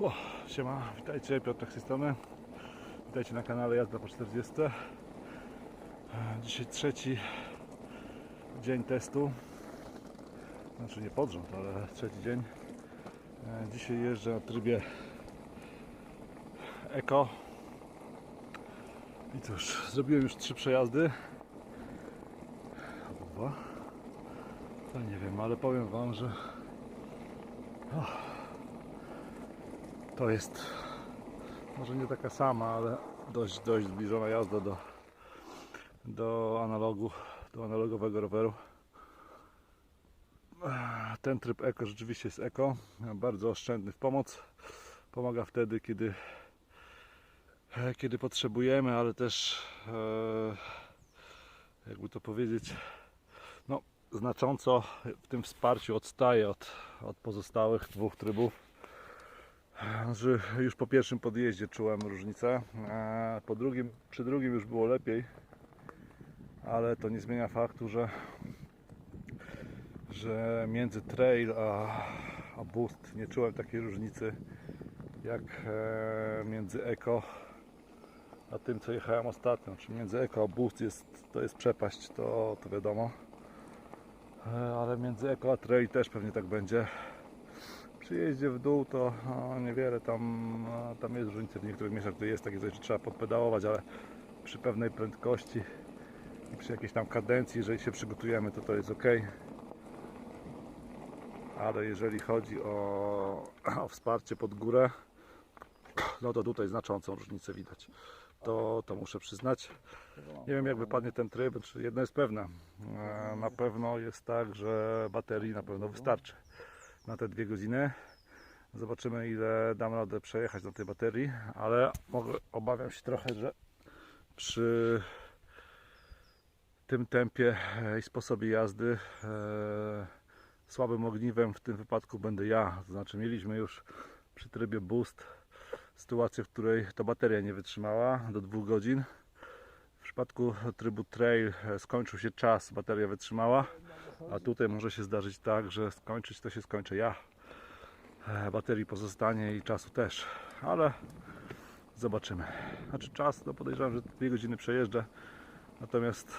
O, siema, witajcie, Piotrek z tej strony. Witajcie na kanale Jazda po 40. E, Dzisiaj trzeci dzień testu. Znaczy nie pod rząd, ale trzeci dzień. E, Dzisiaj jeżdżę na trybie Eko. I cóż, zrobiłem już trzy przejazdy. Albo. To nie wiem, ale powiem Wam, że to jest może nie taka sama, ale dość, dość zbliżona jazda do, do analogu, do analogowego roweru. Ten tryb eko rzeczywiście jest eko, bardzo oszczędny w pomoc. Pomaga wtedy, kiedy, kiedy potrzebujemy, ale też e, jakby to powiedzieć, no, znacząco w tym wsparciu odstaje od, od pozostałych dwóch trybów. Że już po pierwszym podjeździe czułem różnicę, a po drugim, przy drugim już było lepiej, ale to nie zmienia faktu, że, że między trail a, a boost nie czułem takiej różnicy jak e, między eko a tym co jechałem ostatnio. Czy między eko a boost jest, to jest przepaść, to, to wiadomo. E, ale między eko a trail też pewnie tak będzie przy jeździe w dół to niewiele tam, tam jest różnica w niektórych miejscach, gdzie jest takie coś, że trzeba podpedałować, ale przy pewnej prędkości i przy jakiejś tam kadencji, jeżeli się przygotujemy, to to jest ok. Ale jeżeli chodzi o, o wsparcie pod górę, no to tutaj znaczącą różnicę widać. To, to muszę przyznać. Nie wiem jak wypadnie ten tryb, czy jedno jest pewne. E, Na pewno jest tak, że baterii na pewno wystarczy na te dwie godziny. Zobaczymy ile dam radę przejechać na tej baterii, ale obawiam się trochę, że przy tym tempie i sposobie jazdy e, słabym ogniwem w tym wypadku będę ja. To znaczy mieliśmy już przy trybie boost sytuację, w której ta bateria nie wytrzymała do dwóch godzin. W przypadku trybu trail e, skończył się czas, bateria wytrzymała, a tutaj może się zdarzyć tak, że skończyć to się skończę ja. E, Baterii pozostanie i czasu też, ale zobaczymy. Znaczy czas, no podejrzewam, że dwie godziny przejeżdżę, natomiast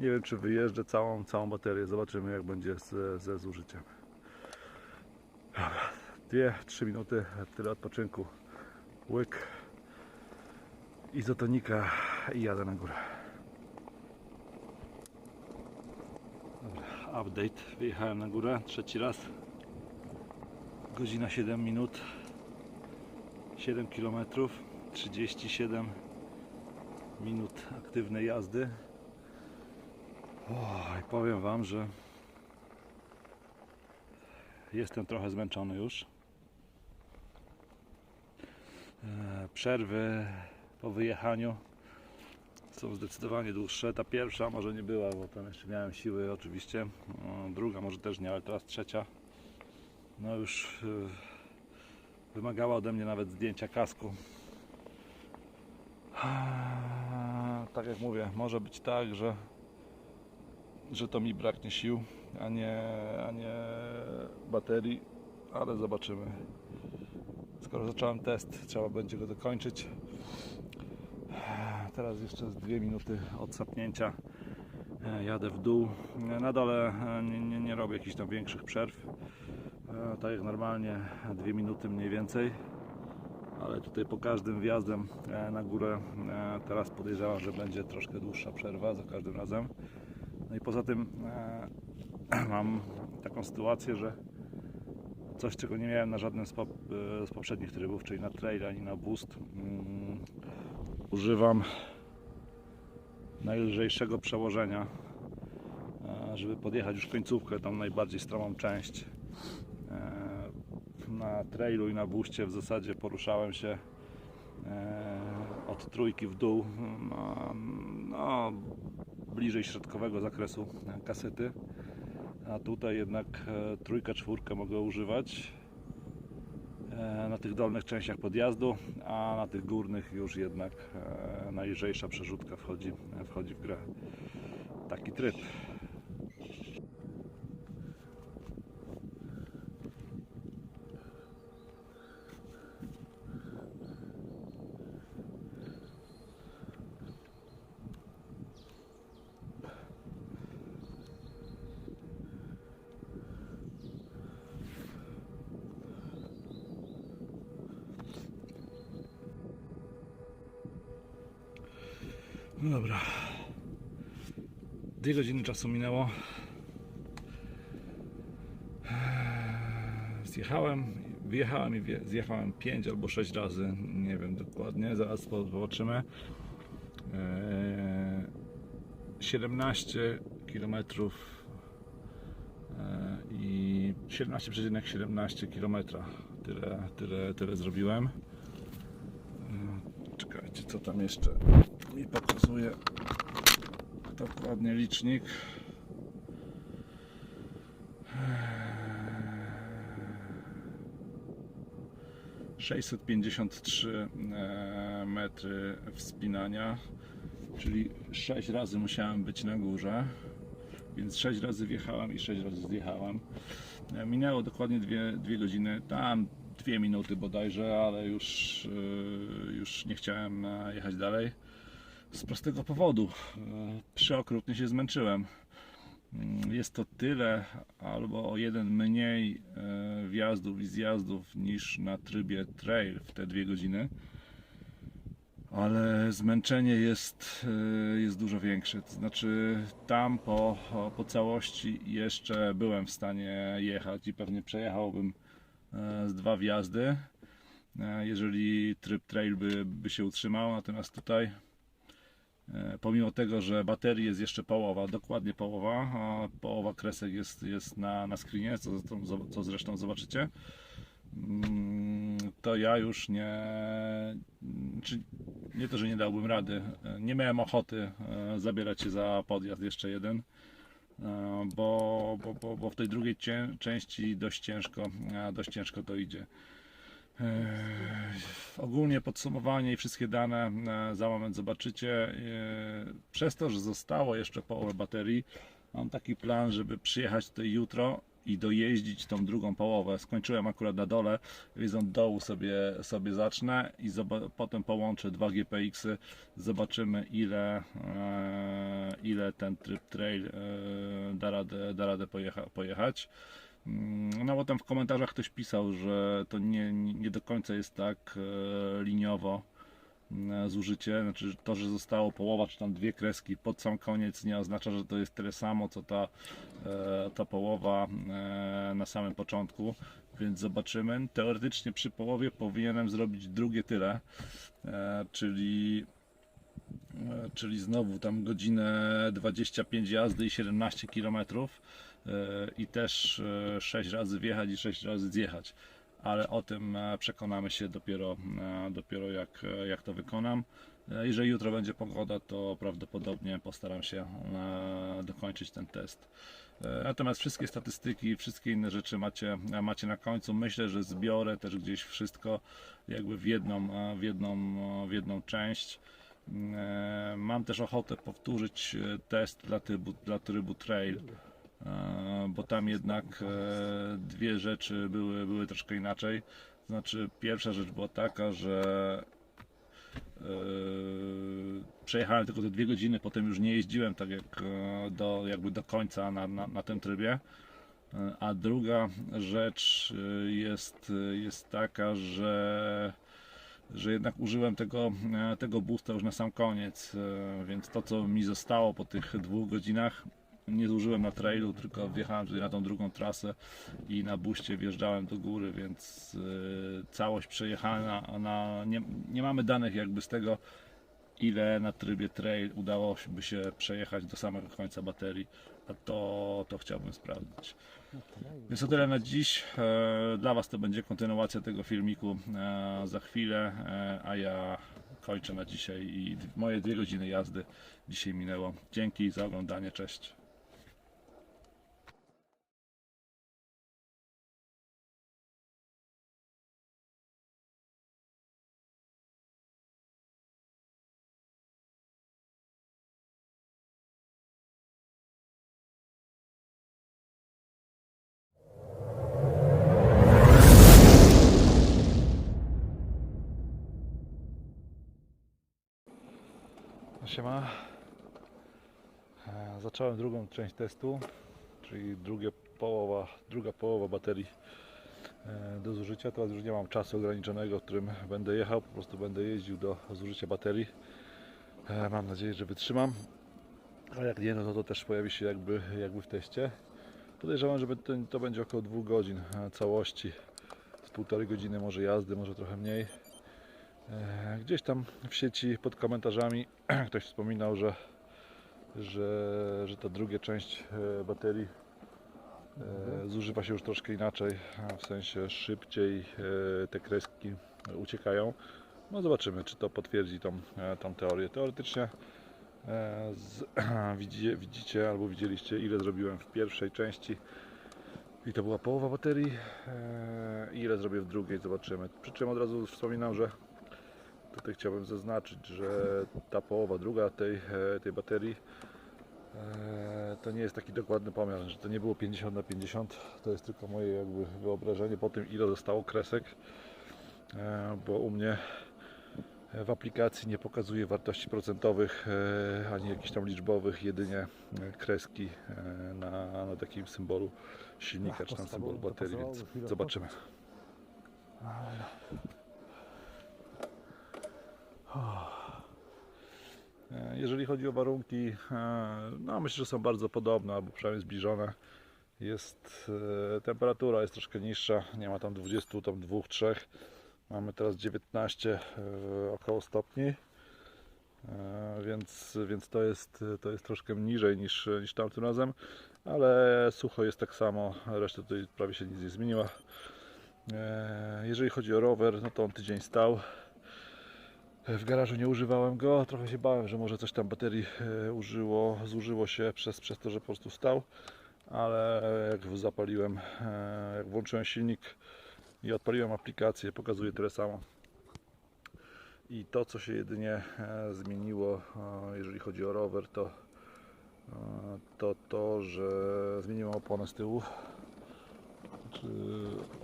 nie wiem czy wyjeżdżę całą, całą baterię. Zobaczymy jak będzie ze, ze zużyciem. Dwie, trzy minuty, tyle odpoczynku. Łyk izotonika i jadę na górę. Dobra, update. Wyjechałem na górę trzeci raz. Godzina 7 minut. 7 km. 37 minut aktywnej jazdy. O, i powiem Wam, że jestem trochę zmęczony już. E, Przerwy po wyjechaniu są zdecydowanie dłuższe. Ta pierwsza może nie była, bo tam jeszcze miałem siły oczywiście. No, druga może też nie, ale teraz trzecia. No już yy, wymagała ode mnie nawet zdjęcia kasku. Tak jak mówię, może być tak, że, że to mi braknie sił, a nie, a nie baterii, ale zobaczymy. Skoro zacząłem test, trzeba będzie go dokończyć. Teraz jeszcze z dwie minuty od sapnięcia e, jadę w dół. E, Na dole e, nie, nie, nie robię jakichś tam większych przerw. Tak jak normalnie, dwie minuty mniej więcej. Ale tutaj po każdym wjazdem na górę teraz podejrzewam, że będzie troszkę dłuższa przerwa za każdym razem. No i poza tym mam taką sytuację, że coś czego nie miałem na żadnym z, pop, z poprzednich trybów, czyli na trail ani na boost. Używam najlżejszego przełożenia, e, żeby podjechać już końcówkę, tą najbardziej stromą część. E, Na trailu i na buście w zasadzie poruszałem się e, od trójki w dół, no, no, bliżej środkowego zakresu kasety. A tutaj jednak trójkę, czwórkę mogę używać na tych dolnych częściach podjazdu, a na tych górnych już jednak e, najlżejsza przerzutka wchodzi, wchodzi w grę. Taki tryb. No dobra. Dwie godziny czasu minęło. Zjechałem, wyjechałem i zjechałem 5 albo 6 razy. Nie wiem dokładnie, zaraz zobaczymy. Eee, 17 km i 17,17 km. Tyle, tyle, tyle zrobiłem. Eee, Czekajcie, co tam jeszcze mi pokazuje dokładnie licznik. 653 e, metry wspinania, czyli 6 razy musiałem być na górze, więc 6 razy wjechałem i 6 razy zjechałem. E, Minęło dokładnie 2, dwie godziny, tam 2 minuty bodajże, ale już, e, już nie chciałem jechać dalej. Z prostego powodu, e, przeokrutnie się zmęczyłem. Mm, Jest to tyle albo o jeden mniej e, wjazdów i zjazdów niż na trybie trail w te dwie godziny. Ale zmęczenie jest, e, jest dużo większe. To znaczy, tam po, po całości jeszcze byłem w stanie jechać i pewnie przejechałbym z dwa wjazdy, jeżeli tryb trail by, by się utrzymał. Natomiast tutaj Pomimo tego, że baterii jest jeszcze połowa, dokładnie połowa, a połowa kresek jest, jest na, na screenie, co, co, zresztą zobaczycie, mm, to ja już nie, czy nie to, że nie dałbym rady, e, nie miałem ochoty e, zabierać się za podjazd jeszcze jeden, e, bo, bo, bo, bo w tej drugiej części dość ciężko, e, dość ciężko to idzie. Eee, Ogólnie podsumowanie i wszystkie dane e, za moment zobaczycie. Eee, Przez to, że zostało jeszcze połowę baterii, mam taki plan, żeby przyjechać tutaj jutro i dojeździć tą drugą połowę. Skończyłem akurat na dole, więc od dołu sobie, sobie zacznę i potem połączę dwa GPX-y. Zobaczymy ile, e, ile ten tryb trail e, da radę, da radę pojecha- pojechać. Mm, No bo tam w komentarzach ktoś pisał, że to nie, nie do końca jest tak e, liniowo mm, zużycie. Znaczy to, że zostało połowa czy tam dwie kreski pod sam koniec nie oznacza, że to jest tyle samo co ta, e, ta połowa e, na samym początku. Więc zobaczymy. Teoretycznie przy połowie powinienem zrobić drugie tyle, e, czyli E, czyli znowu tam godzinę 25 jazdy i 17 km i też 6 razy wjechać i 6 razy zjechać. Ale o tym e, przekonamy się dopiero, e, dopiero jak, e, jak to wykonam. E, Jeżeli jutro będzie pogoda, to prawdopodobnie postaram się e, dokończyć ten test. E, Natomiast wszystkie statystyki, wszystkie inne rzeczy macie, macie na końcu. Myślę, że zbiorę też gdzieś wszystko jakby w jedną, e, w jedną, e, w jedną część. Mam też ochotę powtórzyć e, test dla trybu, dla trybu trail, e, bo tam jednak e, dwie rzeczy były, były troszkę inaczej. Znaczy, pierwsza rzecz była taka, że przejechałem tylko te dwie godziny, potem już nie jeździłem tak jak do, jakby do końca na, na, na tym trybie. A druga rzecz jest, jest taka, że że jednak użyłem tego, e, tego boosta już na sam koniec, e, więc to co mi zostało po tych dwóch godzinach nie zużyłem na trailu, tylko wjechałem tutaj na tą drugą trasę i na buście wjeżdżałem do góry, więc e, całość przejechana, na, nie, nie mamy danych jakby z tego ile na trybie trail udało by się przejechać do samego końca baterii, a to, to chciałbym sprawdzić. Więc to tyle na dziś. E, Dla Was to będzie kontynuacja tego filmiku e, za chwilę, e, a ja kończę na dzisiaj i moje dwie godziny jazdy dzisiaj minęło. Dzięki za oglądanie, cześć. Siema. E, Zacząłem drugą część testu, czyli drugie połowa, druga połowa baterii e, do zużycia. Teraz już nie mam czasu ograniczonego, w którym będę jechał, po prostu będę jeździł do zużycia baterii. E, Mam nadzieję, że wytrzymam. A jak nie, no to, to też pojawi się jakby, jakby w teście. Podejrzewam, że to, będzie około 2 godzin całości. Z półtorej godziny może jazdy, może trochę mniej. E, Gdzieś tam w sieci pod komentarzami ktoś wspominał, że, że, że ta druga część e, baterii e, zużywa się już troszkę inaczej, w sensie szybciej te kreski uciekają. No zobaczymy, czy to potwierdzi tą, tą teorię. Teoretycznie z, widzicie, widzicie albo widzieliście ile zrobiłem w pierwszej części i to była połowa baterii i ile zrobię w drugiej, zobaczymy. Przy czym od razu wspominam, że tutaj chciałbym zaznaczyć, że ta połowa, druga tej, e, tej baterii e, to nie jest taki dokładny pomiar, że to nie było 50 na 50, to jest tylko moje jakby wyobrażenie po tym ile zostało kresek, e, bo u mnie w aplikacji nie pokazuje wartości procentowych ani jakichś tam liczbowych, jedynie kreski na, na takim symbolu silnika czy tam symbolu baterii, więc zobaczymy. E, Jeżeli chodzi o warunki, e, no myślę, że są bardzo podobne, albo przynajmniej zbliżone. Jest e, temperatura jest troszkę niższa, nie ma tam 20, tam 2, 3. Mamy teraz 19 e, około stopni. Więc, więc to, jest, to jest troszkę niżej niż, niż tamtym razem, ale sucho jest tak samo, reszta tutaj prawie się nic nie zmieniła. Jeżeli chodzi o rower, no to on tydzień stał. W garażu nie używałem go, trochę się bałem, że może coś tam baterii e, użyło, zużyło się przez, przez to, że po prostu stał, ale jak zapaliłem, e, jak włączyłem silnik i odpaliłem aplikację, pokazuje tyle samo. I to, co się jedynie e, zmieniło, jeżeli chodzi o rower, to to, to że zmieniłem oponę z tyłu. Czy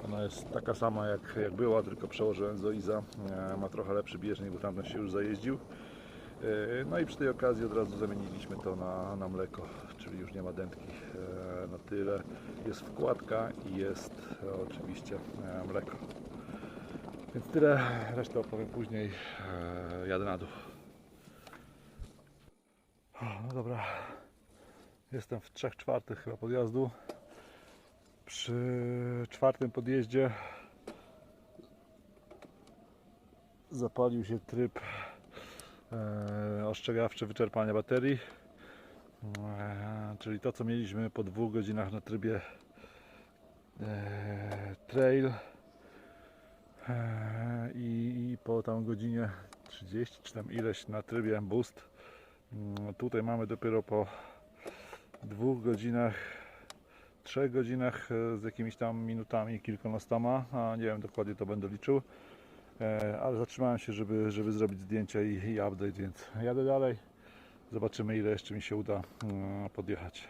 ona jest taka sama jak, jak była, tylko przełożyłem z Oiza. E, Ma trochę lepszy bieżnik, bo tamten się już zajeździł. E, No i przy tej okazji od razu zamieniliśmy to na, na mleko, czyli już nie ma dętki na tyle. Jest wkładka i jest e, oczywiście e, mleko. Więc tyle, resztę opowiem później. E, Jadę na dół. No dobra, jestem w 3 czwartych chyba podjazdu. Przy czwartym podjeździe zapalił się tryb e, ostrzegawczy wyczerpania baterii. E, czyli to co mieliśmy po dwóch godzinach na trybie e, trail i, i po tam godzinie 30 czy tam ileś na trybie boost. Mm, Tutaj mamy dopiero po dwóch godzinach, trzech godzinach e, z jakimiś tam minutami, kilkunastoma, a nie wiem dokładnie to będę liczył. E, ale zatrzymałem się, żeby, żeby zrobić zdjęcia i, i update, więc jadę dalej. Zobaczymy ile jeszcze mi się uda mm, podjechać.